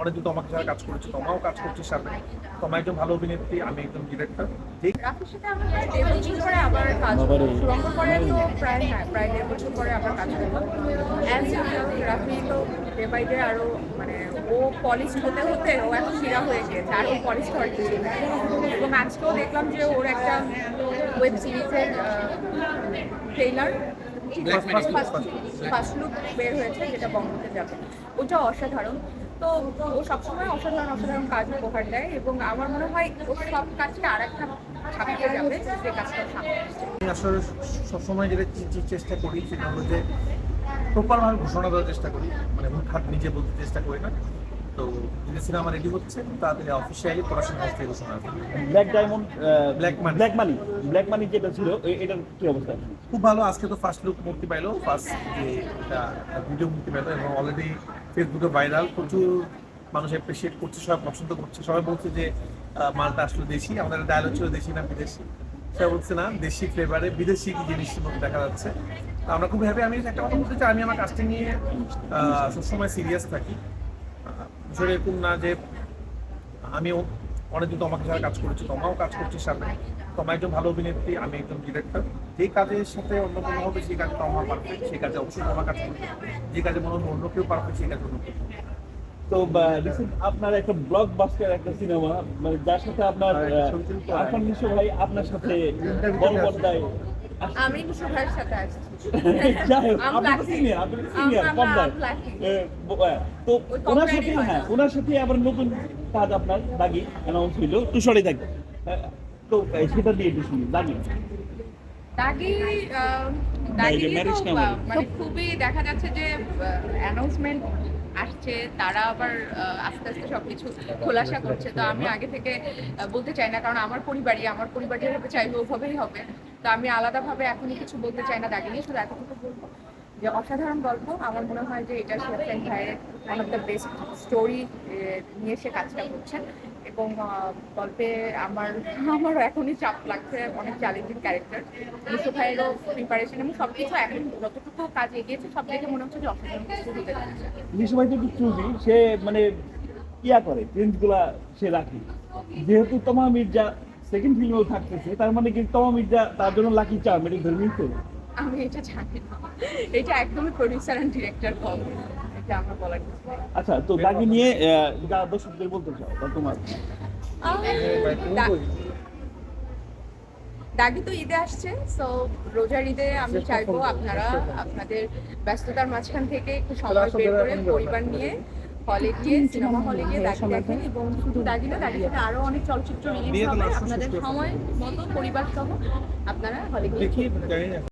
অনেকদিন তোমাকে সাথে কাজ করেছি তোমাও কাজ করছে সাথে তোমার একজন ভালো অভিনেত্রী আমি একজন ডিরেক্টর যেই রাফির সাথে আমার প্রায় দেড় বছর পরে আবার কাজ পরে তো প্রায় হ্যাঁ প্রায় দেড় বছর পরে আবার কাজ করব অ্যাজ ইউজুয়াল রাফি তো ডে বাই ডে আরও মানে ও পলিশ হতে হতে ও এখন শিরা হয়ে গিয়েছে আর ও পলিশ হওয়ার কিছু এবং আজকেও দেখলাম যে ওর একটা ওয়েব সিরিজের ট্রেলার ফার্স্ট লুক বের হয়েছে যেটা বঙ্গতে যাবে। ওটা অসাধারণ। তো ও সবসময় অসাধারণ অসাধারণ কাজ উপহার দেয় এবং আমার মনে হয় ও সব কাজকে আর একটা কাজটা সামনে আসলে যেটা চেষ্টা করি সেটা হলো যে প্রপারভাবে ঘোষণা দেওয়ার চেষ্টা করি। মানে হুটহাট নিজে বলতে চেষ্টা করি না। তো যদি সিনেমা রেডি হচ্ছে তাড়াতাড়ি অফিসিয়ালি প্রোডাকশন হাউস থেকে ঘোষণা black diamond Black Money. Black money black money যেটা ছিল এটার কি অবস্থা? খুব ভালো আজকে তো ফার্স্ট লুক মুক্তি পাইলো। ফার্স্ট যে এটা ভিডিও মুক্তি পাইলো এবং অলরেডি ফেসবুকে ভাইরাল প্রচুর মানুষ অ্যাপ্রিসিয়েট করছে সবাই পছন্দ করছে। সবাই বলছে যে মালটা আসলে দেশি আমাদের ডায়লগ ছিল দেশি না বিদেশি। সবাই বলছে না দেশি ফ্লেভারে বিদেশি কি মধ্যে দেখা যাচ্ছে। আমরা খুব হ্যাপি আমি একটা কথা বলতে চাই আমি আমার কাজটা নিয়ে সবসময় সিরিয়াস থাকি। বিষয়টা এরকম না যে আমিও অনেকদিন তোমাকে সাথে কাজ করেছি তোমাও কাজ করছি সাথে তোমার একজন ভালো অভিনেত্রী আমি একজন ডিরেক্টর যে কাজের সাথে অন্য কোনো হবে সেই কাজে তোমার পারফেক্ট সেই কাজে অবশ্যই তোমার কাজ করবে যে কাজে মনে হয় অন্য কেউ পারফেক্ট সেই কাজে অন্য তো আপনার একটা ব্লক বাস্টার একটা সিনেমা মানে যার সাথে আপনার আরফান নিশো ভাই আপনার সাথে বড় পর্দায়। আমি সাথে আসছি। তো ওনার সাথে হয় ওনার সাথে আবার নতুন কাজ আপনার দাগি অ্যানাউন্স হইল। একটু সরে আহ, তো সেটা দিয়ে একটু শুনি। দাগি। দাগি না, দাগি যে তো, marriage না আহ, marriage। মানে খুবই দেখা যাচ্ছে যে অ্যানাউন্সমেন্ট আসছে তারা আবার আস্তে আস্তে সবকিছু খোলাসা করছে। তো আমি আগে থেকে বলতে চাই না কারণ আমার পরিবারই আমার পরিবার যেভাবে চাইবে ওভাবেই হবে। তো আমি আলাদাভাবে এখনই কিছু বলতে চাই না দাগি নিয়ে শুধু এতটুকু বলব যে অসাধারণ গল্প। আমার মনে হয় যে এটা শিবসেন ভাইয়ের one of the best story নিয়ে সে কাজটা করছেন। এবং গল্পে আমার, আমারও এখনই চাপ লাগছে, অনেক চ্যালেঞ্জিং ক্যারেক্টার মিশু ভাইয়েরও প্রিপারেশন এবং সব কিছু এখন যতটুকু কাজ এগিয়েছে, সব দেখে মনে হচ্ছে যে অসাধারণ কিছু দিতে যাচ্ছে। নিশো ভাই তো একটু চুজি সে মানে ইয়া করে প্রিন্সগুলা সে রাখে। যেহেতু তমা মির্জা সেকেন্ড ফিল্মেও থাকতেছে। তার মানে কি তমা মির্জা তার জন্য লাকি চার্ম এটা ধরে নিতে। আমি এটা জানি না। এটা একদমই প্রডিউসার অ্যান্ড ডিরেক্টর কল এটা আমার বলার কিছু আচ্ছা তো দাগি নিয়ে যা দর্শকদের বলতে চাও বা তোমার। দাগি তো ঈদে আসছে সো রোজার ঈদে আমি চাইব আপনারা আপনাদের ব্যস্ততার মাঝখান থেকে একটু সময় বের করে। পরিবার নিয়ে হলে গিয়ে সিনেমা হলে গিয়ে এবং শুধু দাগি না দাগি সাথে আরও অনেক চলচ্চিত্র রিলিজ হবে। আপনাদের সময় মতো পরিবার সহ আপনারা হলে গিয়ে